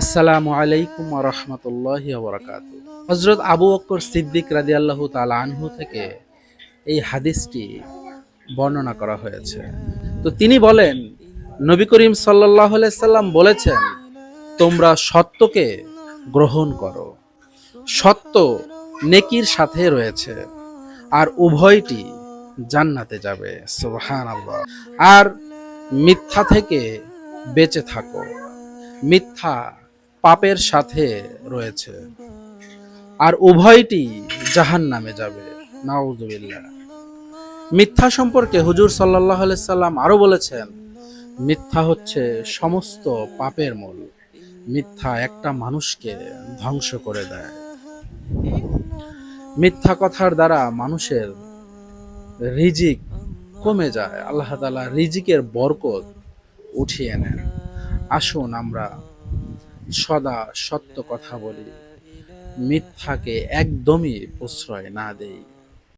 আসসালামু আলাইকুম রহমতুল্লাহ বরকাত। হজরত আবু বকর সিদ্দিক রাজি আল্লাহ আনহু থেকে এই হাদিসটি বর্ণনা করা হয়েছে। তো তিনি বলেন, নবী করিম সাল্লাহ সাল্লাম বলেছেন, তোমরা সত্যকে গ্রহণ করো। সত্য নেকির সাথে রয়েছে, আর উভয়টি জান্নাতে যাবে। আর মিথ্যা থেকে বেঁচে থাকো। মিথ্যা পাপের সাথে রয়েছে। আর উভয়টি জাহান নামে যাবে। নাউজুবিল্লাহ। মিথ্যা সম্পর্কে হুজুর সাল্লাহ সাল্লাম আরও বলেছেন, মিথ্যা হচ্ছে সমস্ত পাপের মূল। মিথ্যা একটা মানুষকে ধ্বংস করে দেয়। মিথ্যা কথার দ্বারা মানুষের রিজিক কমে যায়। আল্লাহ তালা রিজিকের বরকত উঠিয়ে নেন। আসুন আমরা সদা সত্য কথা বলি মিথ্যাকে একদমই প্রশ্রয় না দেই।